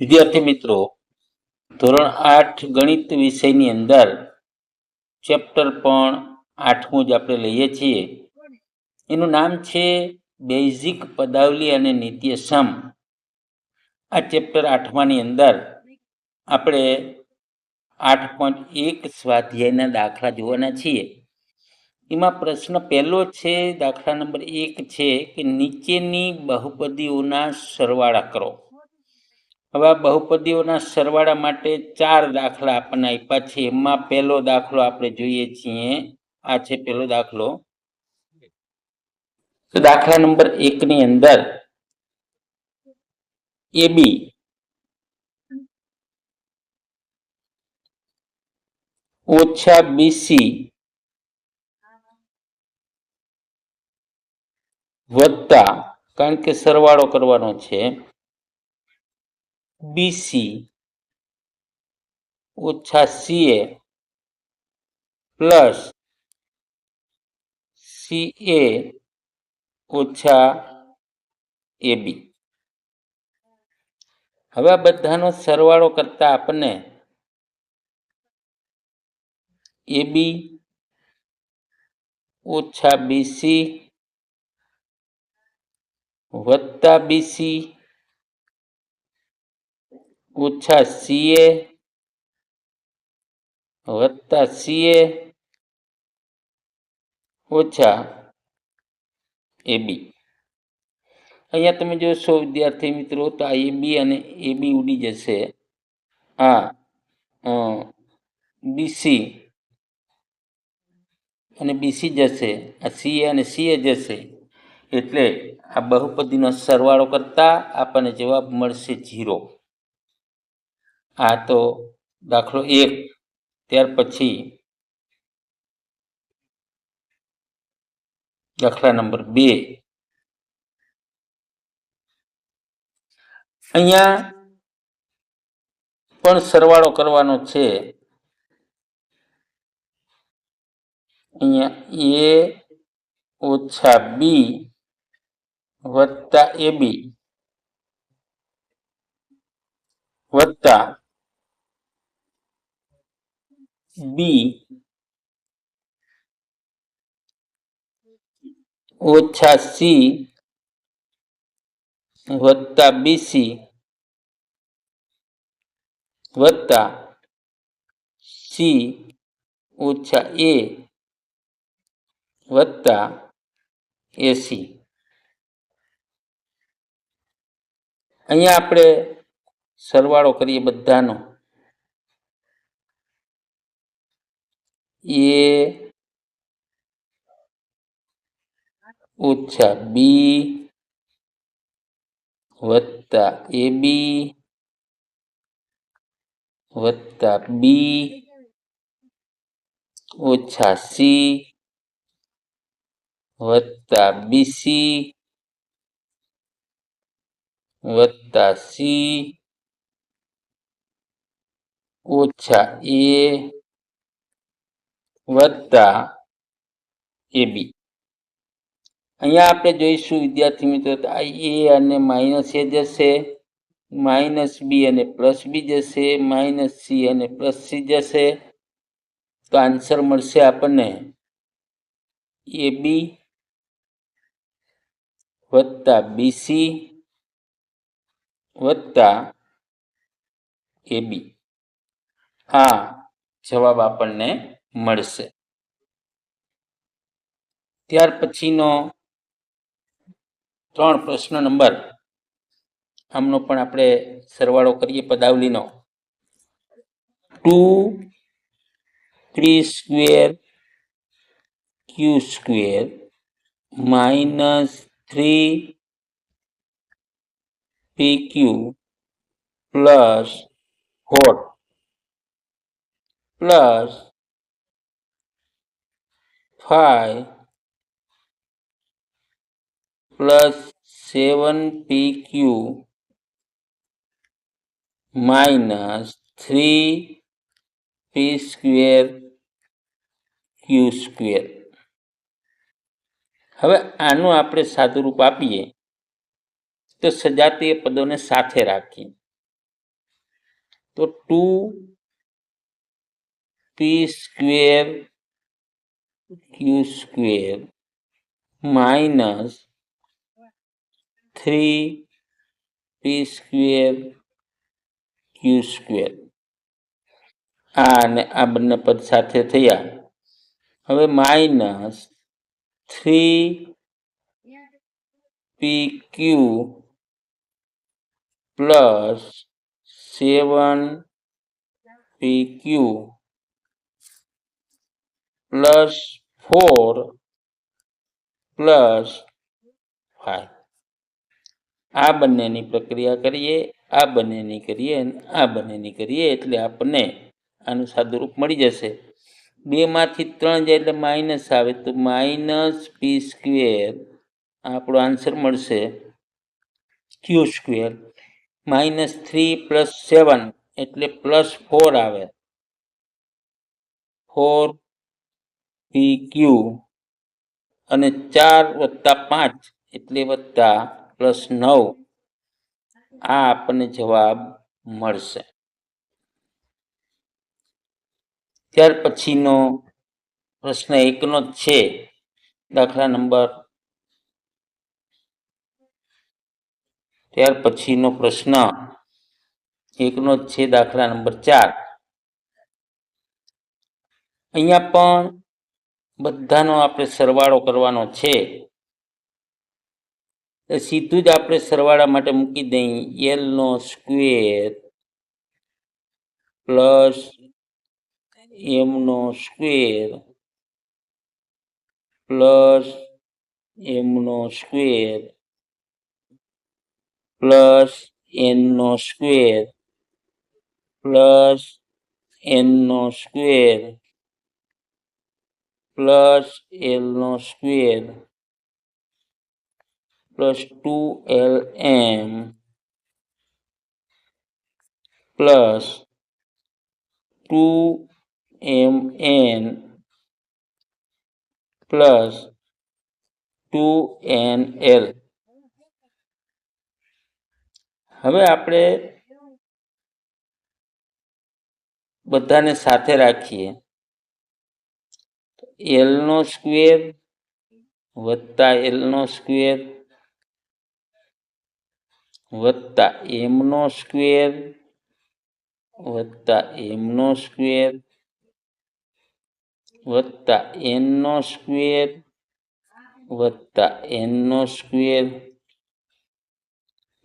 વિદ્યાર્થી મિત્રો, ધોરણ આઠ ગણિત વિષયની અંદર ચેપ્ટર પણ આઠમું જ આપણે લઈએ છીએ. એનું નામ છે બેઝિક પદાવલી અને નિત્યસમ આ ચેપ્ટર આઠમાની અંદર આપણે આઠ પોઈન્ટ એક સ્વાધ્યાયના દાખલા જોવાના છીએ. એમાં પ્રશ્ન પહેલો છે, દાખલા નંબર એક છે કે નીચેની બહુપદીઓના સરવાળા કરો. હવે બહુપદીઓના સરવાળા માટે ચાર દાખલા આપણને આપ્યા છે એમાં પહેલો દાખલો આપણે જોઈએ છીએ. આ છે પહેલો દાખલો. દાખલા નંબર એકની અંદર એ બી ઓછા બીસી વધતા કારણ કે સરવાળો કરવાનો છે. બીસી ઓછા સીએ પ્લસ સીએ ઓછા એબી હવે બધાનો સરવાળો કરતા આપણને એબી ઓછા બીસી વત્તા બીસી ઓછા સીએ વત્તા સીએ ઓછા એબી અહીંયા તમે જોશો વિદ્યાર્થી મિત્રો તો આ એબી અને એબી ઉડી જશે આ બીસી અને બીસી જશે આ સીએ અને સીએ જશે એટલે આ બહુપદીનો સરવાળો કરતાં આપણને જવાબ મળશે જીરો આ તો દાખલો એક. ત્યાર પછી દાખલા નંબર બે. અહીંયા પણ સરવાળો કરવાનો છે. અહીંયા એ ઓછા બી વત્તા એ બી વત્તા બી ઓછા સી વત્તા બીસી વત્તા સી ઓછા એ વત્તા એસી અહીંયા આપણે સરવાળો કરીએ બધાનો. એ ઓછા બી વત્તા એ બી વત્તા બી ઓછા સી વત્તા બીસી વત્તા સી ઓછા એ વત્તા એબી. અહીંયા આપણે જોઈશું, વિદ્યાર્થી મિત્રો આ એ અને માઇનસ એ જશે, માઇનસ બી અને પ્લસ બી જશે, માઇનસ સી અને પ્લસ સી જશે. તો આન્સર મળશે આપણને એ બી વત્તા બીસી વત્તા એબી. આ જવાબ આપણને મળશે. ત્યાર પછીનો ત્રણ પ્રશ્ન નંબર. આમનો પણ આપણે સરવાળો કરીએ પદાવલીનો. Two three square Q square minus three P Q plus four plus five plus seven P Q minus three P square Q square હવે આનું આપણે સાદુરૂપ આપીએ. તો સજાતીય પદોને સાથે રાખીએ. તો two P square Q square minus three P square Q square આ અને આ બંને પદ સાથે થયા. હવે minus three P Q plus seven P Q plus four plus five આ બંનેની પ્રક્રિયા કરીએ, આ બંનેની કરીએ આ બંનેની કરીએ એટલે આપણને આનું સાદુરૂપ મળી જશે. બેમાંથી ત્રણ જાય એટલે માઇનસ આવે, તો માઇનસ પી સ્ક્વેર આપણો આન્સર મળશે Q square. Minus three plus seven એટલે પ્લસ ફોર આવે. ફોર પી ક્યુ અને ચાર વત્તા પાંચ એટલે વત્તા પ્લસ નવ. આ આપણને જવાબ મળશે. ત્યાર પછીનો પ્રશ્ન એકનો જ છે. દાખલા નંબર. ત્યાર પછીનો પ્રશ્ન એકનો જ છે દાખલા નંબર ચાર. અહીંયા પણ બધાનો આપણે સરવાળો કરવાનો છે. સીધું જ આપણે સરવાળા માટે મૂકી દઈએ. એલ નો સ્ક્વેર પ્લસ એમ નો સ્ક્વેર પ્લસ એમ નો સ્ક્વેર પ્લસ એન નો સ્ક્વેર પ્લસ એન નો સ્ક્વેર પ્લસ એલ નો square plus two L M plus two M N plus two N L. હવે આપણે બધાને સાથે રાખીએ. એલ નો સ્ક્વેર વત્તા એલ નો સ્ક્વેર વત્તા એમ નો સ્ક્વેર વત્તા એમ નો સ્ક્વેર વત્તા એન નો સ્ક્વેર વત્તા એન નો square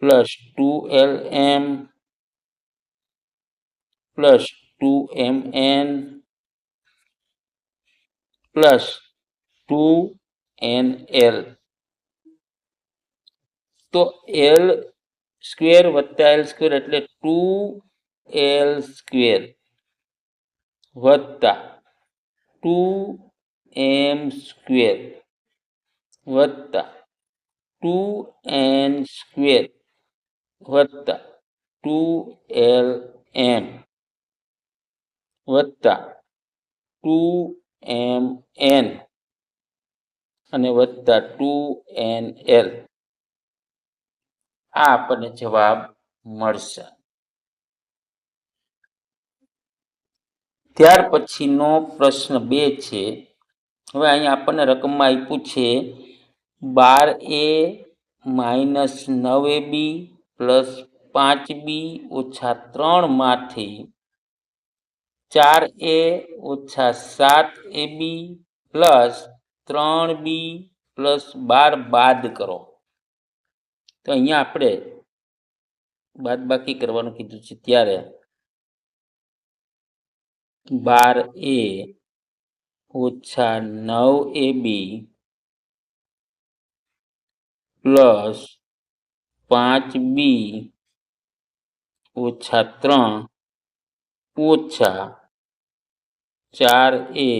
plus two L M plus two M N plus two N L તો એલ સ્ક્વેર વત્તા એલ સ્ક્વેર એટલે ટુ એલ સ્ક્વેર વત્તા ટુ એમ સ્ક્વેર વત્તા ટુ એન સ્ક્વેર વત્તા ટુ એલ એમ વત્તા two M N અને વત્તા two N L આ આપણને જવાબ મળશે. ત્યાર પછીનો પ્રશ્ન બે છે. હવે અહીંયા આપણને રકમમાં આપ્યું છે બાર એ માઇનસ નવ એ બી પ્લસ પાંચ બી ઓછા ત્રણમાંથી ચાર એ ઓછા સાત એ બી પ્લસ ત્રણ બી પ્લસ બાર બાદ કરો. તો અહીંયા આપણે બાદ બાકી કરવાનું કીધું છે ત્યારે બાર એ ઓછા નવ એ બી પ્લસ પાંચ બી ઓછા ત્રણ ઓછા ચાર એ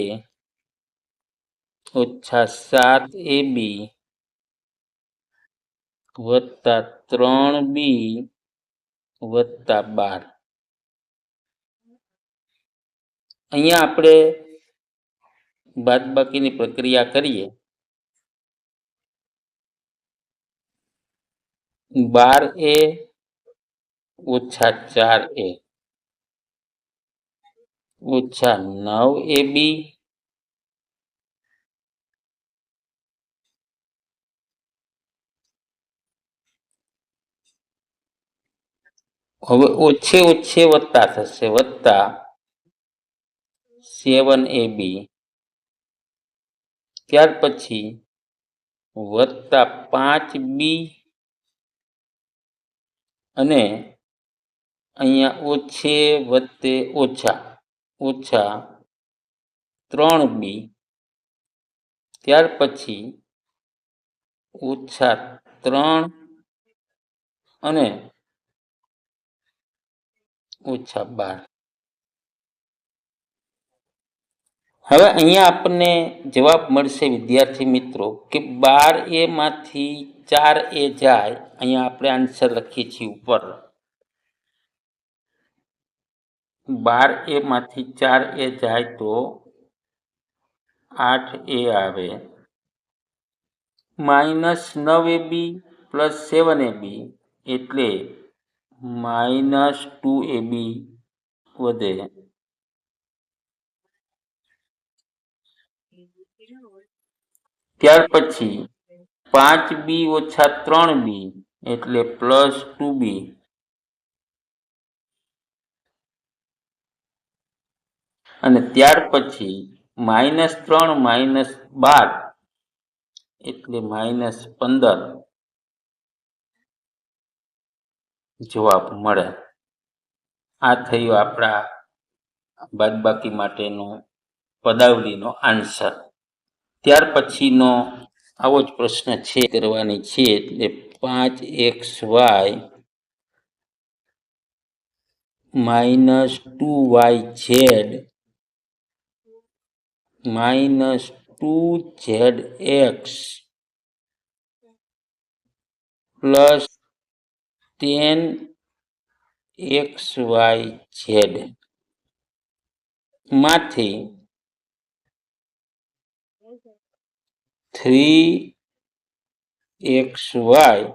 ઓછા સાત એ બી વત્તા ત્રણ બી વત્તા બાર અહીંયા આપણે બાદબાકીની પ્રક્રિયા કરીએ. બાર એ ઓછા ચાર એ. ઓછા નવ એ બી. હવે ઓછે ઓછે વત્તા થશે. વત્તા સેવન એ બી. ત્યાર પછી વત્તા પાંચ બી. અને અહીંયા ઓછે વત્તે ઓછા. ઓછા ત્રણ બી ત્યાર પછી ઓછા ત્રણ અને ઓછા બાર. હવે અહીંયા આપણને જવાબ મળશે, વિદ્યાર્થી મિત્રો, કે બાર એ માંથી ચાર એ જાય, અહીંયા આપણે આન્સર લખીએ છીએ ઉપર. બાર એમાંથી ચાર એ જાય તો આઠ એ આવે. માઇનસ નવ એ બી પ્લસ સેવન એ બી એટલે માઇનસ ટુ એ બી વધે. ત્યાર પછી પાંચ બી ઓછા ત્રણ બી એટલે પ્લસ ટુ બી. અને ત્યાર પછી માઇનસ ત્રણ, માઇનસ બાર, એટલે માઇનસ પંદર જવાબ મળે. આ થયું આપણા બાદબાકી માટેનો પદાવલીનો આન્સર ત્યાર પછીનો આવો જ પ્રશ્ન છે કરવાની છે, એટલે પાંચ X Y minus two Y Z minus two Z X plus ten X Y Z. માંથી three X Y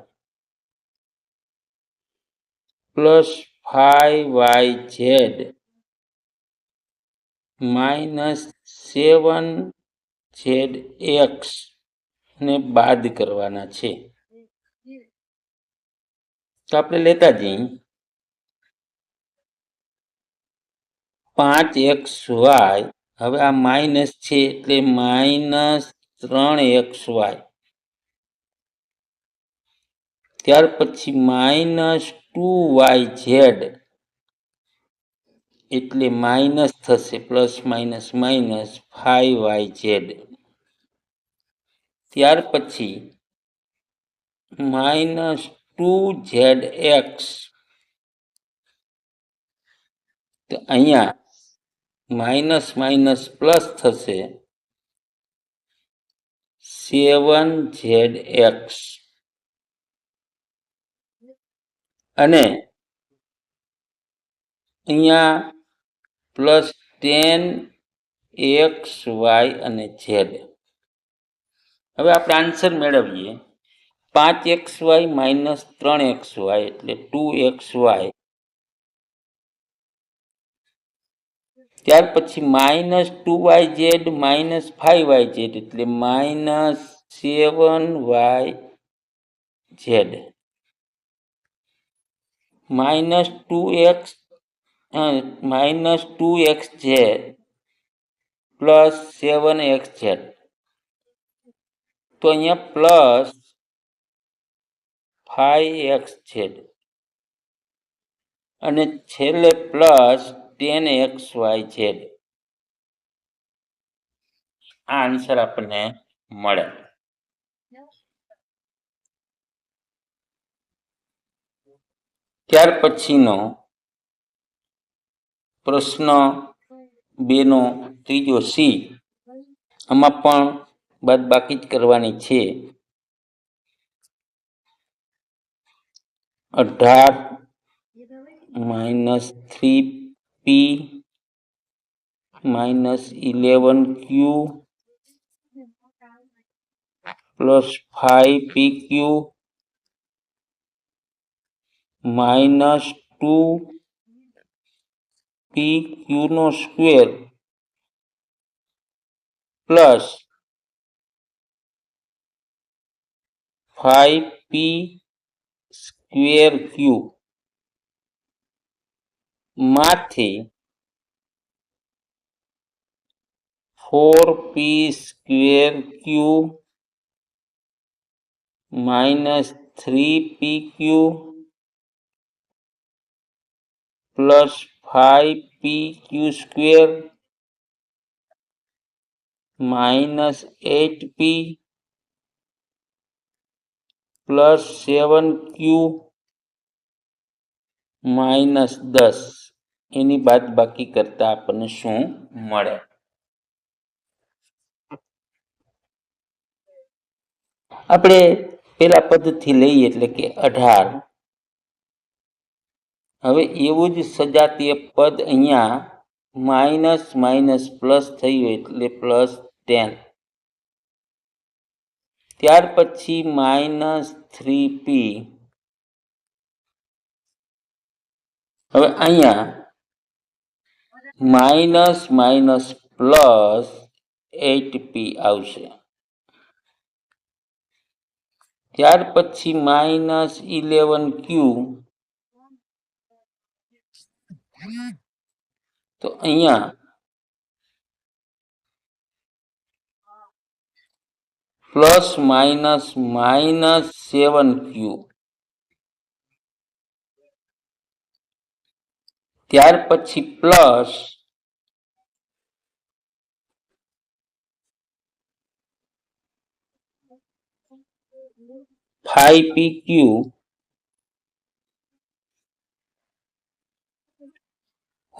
plus five Y Z minus seven Z X ને બાદ કરવાના છે. તો આપણે લેતા જઈએ. પાંચ એક્સ વાય, હવે આ માઇનસ છે એટલે માઇનસ ત્રણ એક્સ વાય. ત્યાર પછી માઇનસ ટુ વાય ઝેડ એટલે માઇનસ થશે, plus minus minus five Y Z. ત્યાર પછી માઇનસ ટુ ઝેડ એક્સ. તો અહીંયા માઇનસ માઇનસ પ્લસ થશે સેવન ઝેડ એક્સ. અને અહીંયા પ્લસ ટેન એક્સ વાય અને ઝેડ. હવે આપણે આન્સર મેળવીએ. પાંચ એક્સ વાય માઇનસ ત્રણ એક્સ વાય એટલે ટુ એક્સ વાય. ત્યાર પછી minus two Y Z minus five Y Z એટલે minus seven Y Z. Minus two X minus two X Z plus seven X Z. તો અહીંયા plus five X Z. અને છેલ્લે plus ten X Y Z. આ answer આપણને મળે. ત્યાર પછીનો પ્રશ્ન બેનો ત્રીજો સી. આમાં પણ બાદબાકી જ કરવાની છે. અઢાર minus three P minus eleven Q plus five P Q minus two P ક્યુનો square plus five P square Q માંથી four P square Q minus three P Q plus five P Q square minus eight P plus seven Q minus દસ. એની બાદ બાકી કરતા આપણને શું મળે? આપણે પેલા પદથી લઈએ એટલે કે અઢાર. હવે એવું જ સજાતીય પદ અહીંયા માઇનસ માઇનસ પ્લસ થયું એટલે પ્લસ ટેન. ત્યાર પછી માઇનસ થ્રી પી. હવે અહીંયા minus minus plus eight P આવશે. ત્યાર પછી માઇનસ ઇલેવન ક્યુ તો અહીંયા plus minus minus seven Q ત્યાર પછી પ્લસ ફાઈવ પી ક્યુ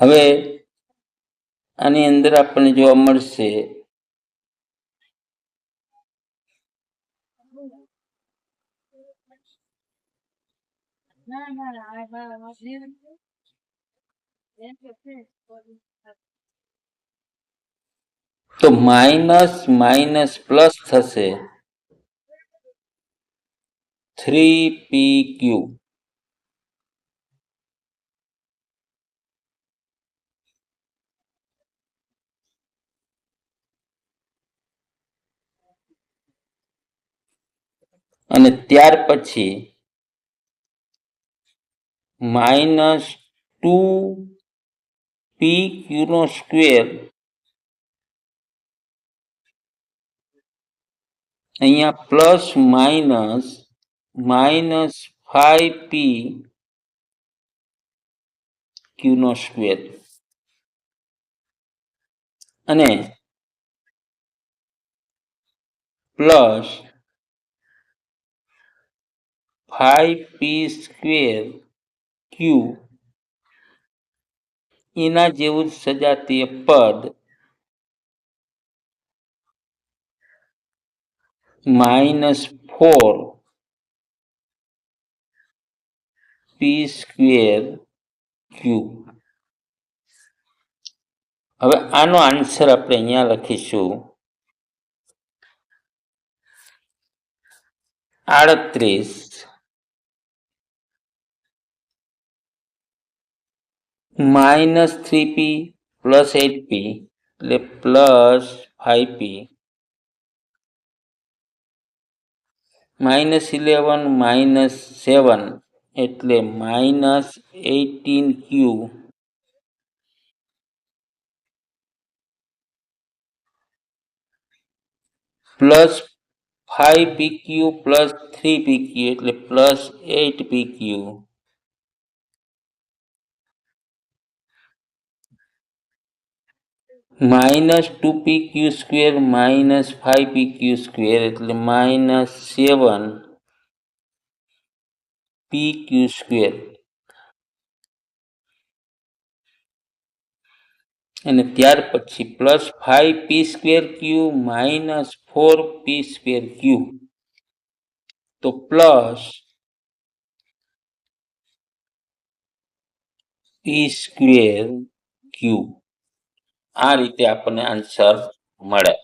હવે આની અંદર આપણને જોવા મળશે તો માઇનસ માઇનસ પ્લસ થશે થ્રી પી ક્યુ અને ત્યાર પછી માઇનસ ટુ પી ક્યુનો સ્ક્વેર અહીંયા plus minus minus five P ક્યુનો square. અને plus five P square Q એના જેવું જ સજાતીય પદ minus four P square Q. હવે આનો આન્સર આપણે અહીંયા લખીશું. આડત્રીસ minus three P plus eight P એટલે plus five P. Minus eleven minus seven એટલે minus eighteen Q. Plus five P Q, plus three P Q એટલે plus eight P Q. Minus two P Q square minus five P Q square એટલે minus seven P Q square. અને ત્યાર પછી plus five P square Q minus four P square Q. તો plus P square Q. આ રીતે આપણને answer મળે.